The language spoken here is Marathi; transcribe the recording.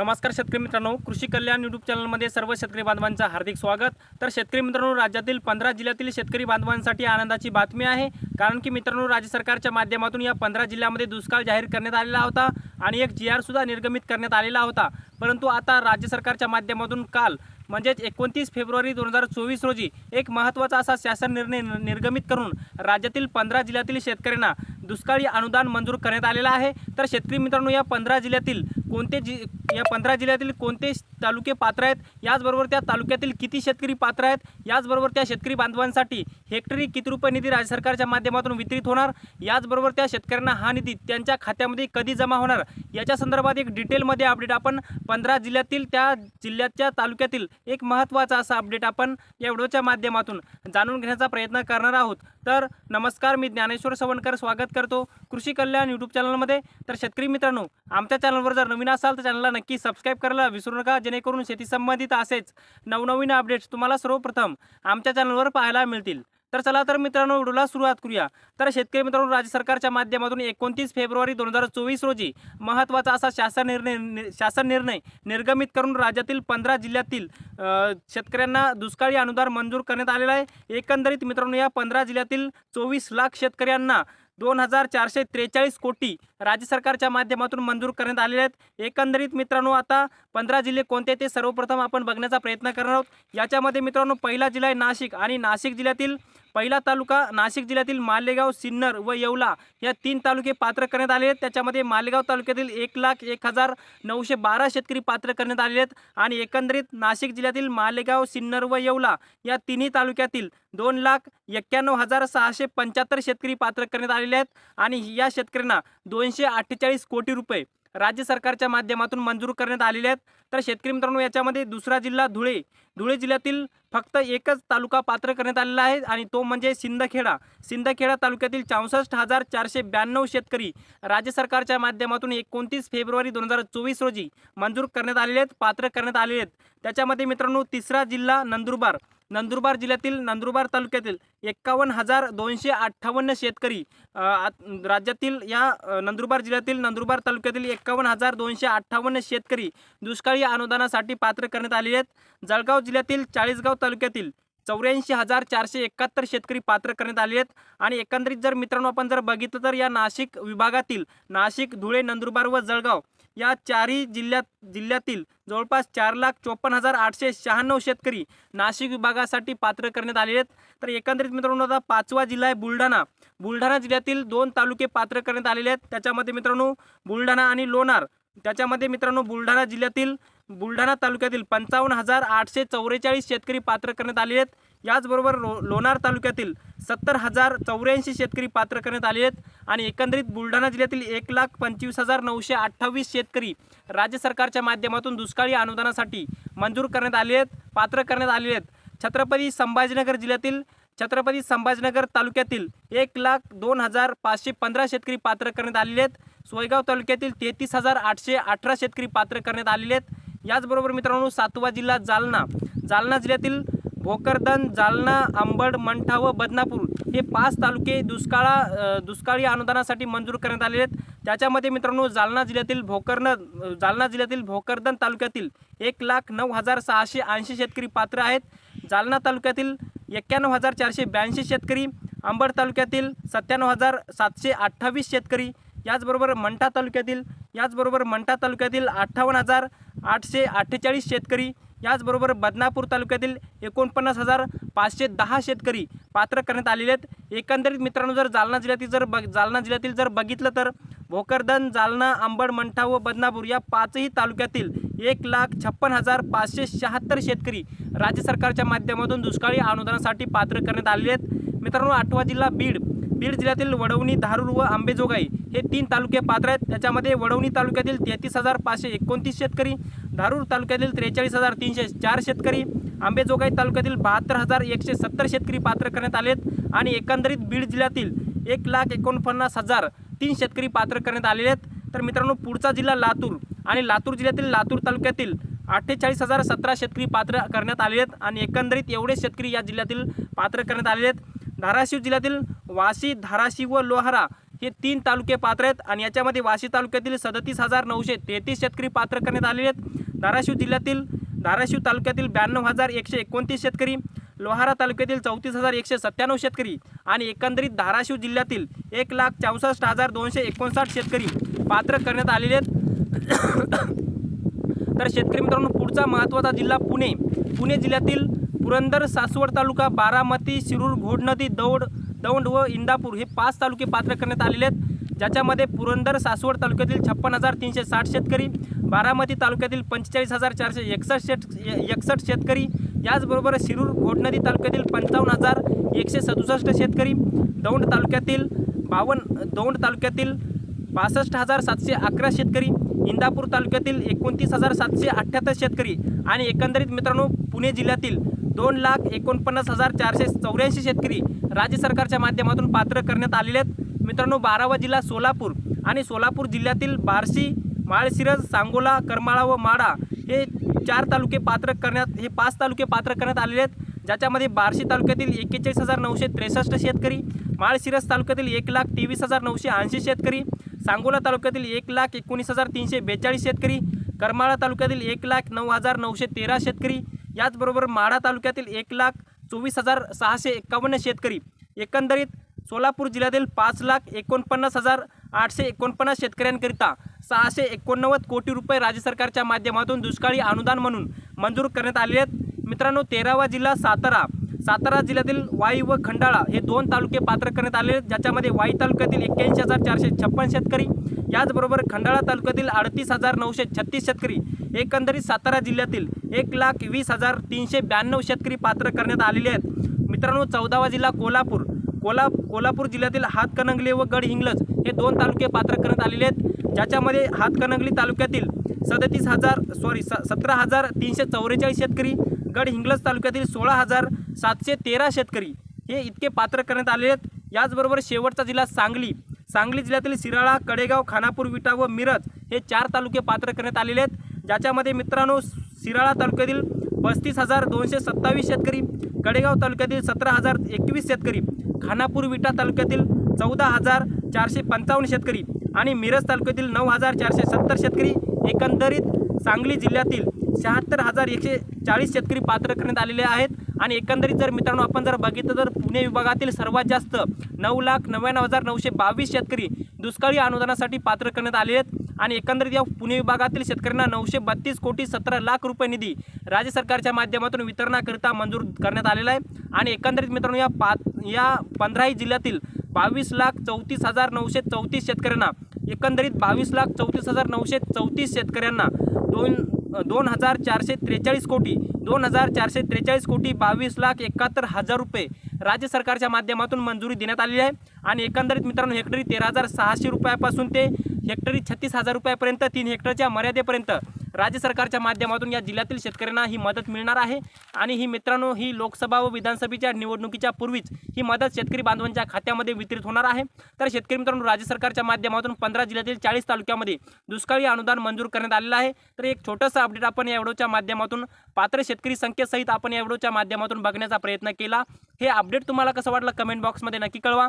नमस्कार शेतकरी मित्रांनो कृषी कल्याण यूट्यूब चॅनलमध्ये सर्व शेतकरी बांधवांचं हार्दिक स्वागत. तर शेतकरी मित्रांनो राज्यातील पंधरा जिल्ह्यातील शेतकरी बांधवांसाठी आनंदाची बातमी आहे. कारण की मित्रांनो राज्य सरकारच्या माध्यमातून या पंधरा जिल्ह्यामध्ये दुष्काळ जाहीर करण्यात आलेला होता आणि एक जी आर सुद्धा निर्गमित करण्यात आलेला होता. परंतु आता राज्य सरकारच्या माध्यमातून काल म्हणजेच एकोणतीस फेब्रुवारी दोन हजार चोवीस रोजी एक महत्त्वाचा असा शासन निर्णय निर्गमित करून राज्यातील पंधरा जिल्ह्यातील शेतकऱ्यांना दुष्काळी अनुदान मंजूर करण्यात आलेलं आहे. तर शेतकरी मित्रांनो या पंधरा जिल्ह्यातील कोणते जि या पंधरा जिल्ह्यातील कोणते तालुके पात्र आहेत? याचबरोबर त्या तालुक्यातील किती शेतकरी पात्र आहेत? याचबरोबर त्या शेतकरी बांधवांसाठी हेक्टरी किती रुपये निधी राज्य सरकारच्या माध्यमातून वितरित होणार? याचबरोबर त्या शेतकऱ्यांना हा निधी त्यांच्या खात्यामध्ये कधी जमा होणार? याच्या संदर्भात एक डिटेलमध्ये अपडेट आपण पंधरा जिल्ह्यातील त्या जिल्ह्याच्या तालुक्यातील एक महत्त्वाचा असा अपडेट आपण या व्हिडिओच्या माध्यमातून जाणून घेण्याचा प्रयत्न करणार आहोत. तर नमस्कार मी ज्ञानेश्वर सवणकर. स्वागत करतो कृषी कल्याण यूट्यूब चॅनलमध्ये तर शेतकरी मित्रांनो आमच्या चॅनलवर जर नवीन असाल तर चॅनलला नक्की सबस्क्राईब करायला विसरू नका जेणेकरून शेती संबंधित असेच नवनवीन अपडेट्स तुम्हाला सर्वप्रथम आमच्या चॅनलवर पाहायला मिळतील. तर चला तर मित्रांनो व्हिडिओला सुरुवात करूया. तर शेतकरी मित्रांनो राज्य सरकारच्या माध्यमातून एकोणतीस फेब्रुवारी दोन हजार चोवीस रोजी महत्त्वाचा असा शासन निर्णय शासन निर्णय निर्गमित करून राज्यातील पंधरा जिल्ह्यातील शेतकऱ्यांना दुष्काळी अनुदान मंजूर करण्यात आलेला आहे. एकंदरीत मित्रांनो या पंधरा जिल्ह्यातील चोवीस लाख शेतकऱ्यांना दोन हजार चारशे त्रेचाळीस कोटी राज्य सरकारच्या माध्यमातून मंजूर करण्यात आलेले आहेत. एकंदरीत मित्रांनो आता पंधरा जिल्हे कोणते ते सर्वप्रथम आपण बघण्याचा प्रयत्न करणार आहोत. याच्यामध्ये मित्रांनो पहिला जिल्हा आहे नाशिक आणि नाशिक जिल्ह्यातील पहिला तालुका नाशिक जिल्ह्यातील मालेगाव सिन्नर व येवला या तीन तालुके पात्र करण्यात आले आहेत. त्याच्यामध्ये मालेगाव तालुक्यातील एक लाख एक हजार नऊशे बारा शेतकरी पात्र करण्यात आले आहेत. आणि एकंदरीत नाशिक जिल्ह्यातील मालेगाव सिन्नर व येवला या तिन्ही तालुक्यातील दोन लाख एक्क्याण्णव हजार सहाशे पंच्याहत्तर शेतकरी पात्र करण्यात आलेले आहेत. आणि या शेतकऱ्यांना दोनशे अठ्ठेचाळीस कोटी रुपये राज्य सरकारच्या माध्यमातून मंजूर करण्यात आलेले आहेत. तर शेतकरी मित्रांनो याच्यामध्ये दुसरा जिल्हा धुळे. धुळे जिल्ह्यातील फक्त एकच तालुका पात्र करण्यात आलेला आहे आणि तो म्हणजे सिंदखेडा. सिंदखेडा तालुक्यातील चौसष्ट हजार चारशे ब्याण्णव शेतकरी राज्य सरकारच्या माध्यमातून एकोणतीस फेब्रुवारी दोन हजार चोवीस रोजी मंजूर करण्यात आलेले आहेत पात्र करण्यात आलेले आहेत. त्याच्यामध्ये मित्रांनो तिसरा जिल्हा नंदुरबार. नंदुरबार जिल्ह्यातील नंदुरबार तालुक्यातील एक्कावन्न हजार दोनशे अठ्ठावन्न शेतकरी राज्यातील या नंदुरबार जिल्ह्यातील नंदुरबार तालुक्यातील एक्कावन्न हजार दोनशे अठ्ठावन्न शेतकरी दुष्काळी अनुदानासाठी पात्र करण्यात आलेले आहेत. जळगाव जिल्ह्यातील चाळीसगाव तालुक्यातील चौऱ्याऐंशी हजार चारशे एकाहत्तर शेतकरी पात्र करण्यात आले आहेत. आणि एकंदरीत जर मित्रांनो आपण जर बघितलं तर या नाशिक विभागातील नाशिक धुळे नंदुरबार व जळगाव या चारही जिल्ह्यात जिल्ह्यातील जवळपास चार लाख चोपन्न हजार आठशे शहाण्णव शेतकरी नाशिक विभागासाठी पात्र करण्यात आले आहेत. तर एकंदरीत मित्रांनो आता पाचवा जिल्हा आहे बुलढाणा. बुलढाणा जिल्ह्यातील दोन तालुके पात्र करण्यात आलेले आहेत. त्याच्यामध्ये मित्रांनो बुलढाणा आणि लोणार. त्याच्यामध्ये मित्रांनो बुलढाणा जिल्ह्यातील बुलढाणा तालुक्यातील पंचावन्न हजार आठशे चौवेचाळीस शेतकरी पात्र करण्यात आले आहेत. याचबरोबर लो लोणार तालुक्यातील सत्तर हजार चौऱ्याऐंशी शेतकरी पात्र करण्यात आले आहेत आणि एकंदरीत बुलढाणा जिल्ह्यातील एक लाख पंचवीस हजार नऊशे अठ्ठावीस शेतकरी राज्य सरकारच्या माध्यमातून दुष्काळी अनुदानासाठी मंजूर करण्यात आले आहेत पात्र करण्यात आले आहेत. छत्रपती संभाजीनगर जिल्ह्यातील छत्रपती संभाजीनगर तालुक्यातील एक लाख दोन हजार पाचशे पंधरा शेतकरी पात्र करण्यात आलेले आहेत. सोयगाव तालुक्यातील तेहतीस हजार आठशे अठरा शेतकरी पात्र करण्यात आलेले आहेत. याचबरोबर मित्रांनो सातवा जिल्हा जालना. जालना जिल्ह्यातील भोकरदन जालना आंबड मंठा व बदनापूर हे पाच तालुके दुष्काळा दुष्काळी अनुदानासाठी मंजूर करण्यात आलेले आहेत. त्याच्यामध्ये मित्रांनो जालना जिल्ह्यातील भोकरन जालना जिल्ह्यातील भोकरदन तालुक्यातील एक लाख नऊ हजार सहाशे ऐंशी शेतकरी पात्र आहेत. जालना तालुक्यातील एक्क्याण्णव हजार चारशे ब्याऐंशी शेतकरी अंबड तालुक्यातील सत्त्याण्णव हजार सातशे अठ्ठावीस शेतकरी याचबरोबर मंठा तालुक्यातील याचबरोबर मंठा तालुक्यातील अठ्ठावन्न हजार आठशे अठ्ठेचाळीस शेतकरी याचबरोबर बदनापूर तालुक्यातील एकोणपन्नास हजार पाचशे दहा शेतकरी पात्र करण्यात आलेले आहेत. एकंदरीत मित्रांनो जर जालना जिल्ह्यातील जर बघ जालना जिल्ह्यातील जर बघितलं तर भोकरदन जालना अंबड मंठा व बदनापूर या पाचही तालुक्यातील एक लाख छप्पन हजार पाचशे शहात्तर शेतकरी राज्य सरकारच्या माध्यमातून दुष्काळी अनुदानासाठी पात्र करण्यात आलेले आहेत. मित्रांनो आठवा जिल्हा बीड. बीड जिल्ह्यातील वडवणी धारूर व आंबेजोगाई हे तीन तालुके पात्र आहेत. त्याच्यामध्ये वडवणी तालुक्यातील तेहतीस हजार पाचशे एकोणतीस शेतकरी धारूर तालुक्यातील त्रेचाळीस हजार तीनशे चार शेतकरी आंबेजोगाई तालुक्यातील बहात्तर हजार एकशे सत्तर शेतकरी पात्र करण्यात आलेत आणि एकंदरीत बीड जिल्ह्यातील एक लाख एकोणपन्नास हजार तीन शेतकरी पात्र करण्यात आलेले आहेत. तर मित्रांनो पुढचा जिल्हा लातूर आणि लातूर जिल्ह्यातील लातूर तालुक्यातील अठ्ठेचाळीस हजार सतरा शेतकरी पात्र करण्यात आले आहेत आणि एकंदरीत एवढे शेतकरी या जिल्ह्यातील पात्र करण्यात आलेले आहेत. धाराशिव जिल्ह्यातील वाशी धाराशिव व लोहारा हे तीन तालुके पात्र आहेत आणि याच्यामध्ये वाशी तालुक्यातील सदतीस हजार नऊशे तेहतीस शेतकरी पात्र करण्यात आलेले आहेत. धाराशिव जिल्ह्यातील धाराशिव तालुक्यातील ब्याण्णव हजार एकशे एकोणतीस शेतकरी लोहारा तालुक्यातील चौतीस हजार एकशे सत्त्याण्णव शेतकरी आणि एकंदरीत धाराशिव जिल्ह्यातील एक लाख चौसष्ट हजार दोनशे एकोणसाठ शेतकरी पात्र करण्यात आलेले आहेत. तर शेतकरी मित्रांनो पुढचा महत्त्वाचा जिल्हा पुणे. पुणे जिल्ह्यातील पुरंदर सासवड तालुका बारामती शिरूर घोडनदी दौड दौंड व इंदापूर हे पाच तालुके पात्र करण्यात आलेले आहेत. ज्याच्यामध्ये पुरंदर सासवड तालुक्यातील छप्पन हजार तीनशे साठ शेतकरी बारामती तालुक्यातील पंचेचाळीस हजार चारशे एकसष्ट शेत एकसष्ट शेतकरी याचबरोबर शिरूर घोडनदी तालुक्यातील पंचावन्न हजार एकशे सदुसष्ट शेतकरी दौंड तालुक्यातील बावन्न दौंड तालुक्यातील बासष्ट हजार सातशे अकरा शेतकरी इंदापूर तालुक्यातील एकोणतीस हजार सातशे अठ्ठ्याहत्तर शेतकरी आणि एकंदरीत मित्रांनो पुणे जिल्ह्यातील दोन लाख एकोणपन्नास हजार चारशे चौऱ्याऐंशी शेतकरी राज्य सरकारच्या माध्यमातून पात्र करण्यात आलेले आहेत. मित्रांनो बारावा जिल्हा सोलापूर आणि सोलापूर जिल्ह्यातील बार्शी माळशिरस सांगोला करमाळा व माडा हे चार तालुके पात्र करण्यात हे पाच तालुके पात्र करण्यात आलेले आहेत. ज्याच्यामध्ये बार्शी तालुक्यातील एक्केचाळीस हजार नऊशे त्रेसष्ट शेतकरी माळशिरस तालुक्यातील एक लाख तेवीस हजार नऊशे ऐंशी शेतकरी सांगोला तालुक्यातील एक लाख एकोणीस हजार तीनशे बेचाळीस शेतकरी करमाळा तालुक्यातील एक लाख नऊ हजार नऊशे तेरा शेतकरी याचबरोबर माढा तालुक्यातील एक लाख चोवीस हजार सहाशे एक्कावन्न शेतकरी एकंदरीत सोलापूर जिल्ह्यातील पाच लाख एकोणपन्नास हजार आठशे एकोणपन्नास शेतकऱ्यांकरिता सहाशे एकोणनव्वद कोटी रुपये राज्य सरकारच्या माध्यमातून दुष्काळी अनुदान म्हणून मंजूर करण्यात आले आहेत. मित्रांनो तेरावा जिल्हा सातारा. सातारा जिल्ह्यातील वाई व खंडाळा हे दोन तालुके पात्र करण्यात आले आहेत ज्याच्यामध्ये वाई तालुक्यातील एक्क्याऐंशी हजार चारशे छप्पन शेतकरी याचबरोबर खंडाळा तालुक्यातील अडतीस हजार नऊशे छत्तीस शेतकरी एकंदरीत सातारा जिल्ह्यातील एक लाख वीस हजार तीनशे ब्याण्णव शेतकरी पात्र करण्यात आलेले आहेत. मित्रांनो चौदावा जिल्हा कोल्हापूर. कोल्हा कोल्हापूर जिल्ह्यातील हातकणंगले व गडहिंग्लज हे दोन तालुके पात्र करण्यात आलेले आहेत. ज्याच्यामध्ये हातकणंगली तालुक्यातील सदतीस हजार सॉरी स सतरा हजार तीनशे चौवेचाळीस शेतकरी गडहिंग्लज तालुक्यातील सोळा हजार सातशे तेरा शेतकरी हे इतके पात्र करण्यात आले आहेत. याचबरोबर शेवटचा जिल्हा सांगली. सांगली जिल्ह्यातील शिराळा कडेगाव खानापूर विटा व मिरज हे चार तालुके पात्र करण्यात आलेले आहेत. ज्याच्यामध्ये मित्रांनो शिराळा तालुक्यातील पस्तीस हजार दोनशे सत्तावीस शेतकरी कडेगाव तालुक्यातील सतरा हजार एकवीस शेतकरी खानापूर विटा तालुक्यातील चौदा हजार चारशे पंचावन्न शेतकरी आणि मिरज तालुक्यातील नऊ हजार चारशे सत्तर शेतकरी एकंदरीत सांगली जिल्ह्यातील शहात्तर हजार एकशे चाळीस शेतकरी पात्र करण्यात आलेले आहेत. आणि एकंदरीत जर मित्रांनो आपण जर बघितलं तर पुणे विभागातील सर्वात जास्त नऊ लाख नव्याण्णव हजार नऊशे बावीस शेतकरी दुष्काळी अनुदानासाठी पात्र करण्यात आले आहेत. आणि एकंदरीत या पुणे विभागातील शेतकऱ्यांना नऊशे बत्तीस कोटी सतरा लाख रुपये निधी राज्य सरकारच्या माध्यमातून वितरणाकरिता मंजूर करण्यात आलेला आहे. आणि एकंदरीत मित्रांनो या पाच या पंधराही जिल्ह्यातील बावीस लाख चौतीस हजार नऊशे चौतीस शेतकऱ्यांना एकंदरीत बावीस लाख चौतीस हजार नऊशे चौतीस शेतकऱ्यांना दोन दोन हजार चारशे त्रेचाळीस कोटी दोन हजार चारशे त्रेचाळीस कोटी बावीस लाख एकाहत्तर हजार रुपये राज्य सरकारच्या माध्यमातून मंजुरी देण्यात आलेली आहे. आणि एकंदरीत मित्रांनो हेक्टरी तेरा हजार सहाशे रुपयापासून ते हेक्टरी छत्तीस हजार रुपयापर्यंत तीन हेक्टरच्या मर्यादेपर्यंत राज्य सरकारच्या माध्यमातून या जिल्ह्यातील शेतकऱ्यांना ही मदत मिळणार आहे. आणि ही मित्रांनो ही लोकसभा व विधानसभेच्या निवडणुकीच्या पूर्वीच ही मदत शेतकरी बांधवांच्या खात्यामध्ये वितरित होणार आहे. तर शेतकरी मित्रांनो राज्य सरकारच्या माध्यमातून पंधरा जिल्ह्यातील चाळीस तालुक्यामध्ये दुष्काळी अनुदान मंजूर करण्यात आलेलं आहे. तर एक छोटंसं अपडेट आपण या व्हिडिओच्या माध्यमातून पात्र शेतकरी संख्येसहित आपण या व्हिडिओच्या माध्यमातून बघण्याचा प्रयत्न केला. हे अपडेट तुम्हाला कसं वाटलं कमेंट बॉक्समध्ये नक्की कळवा.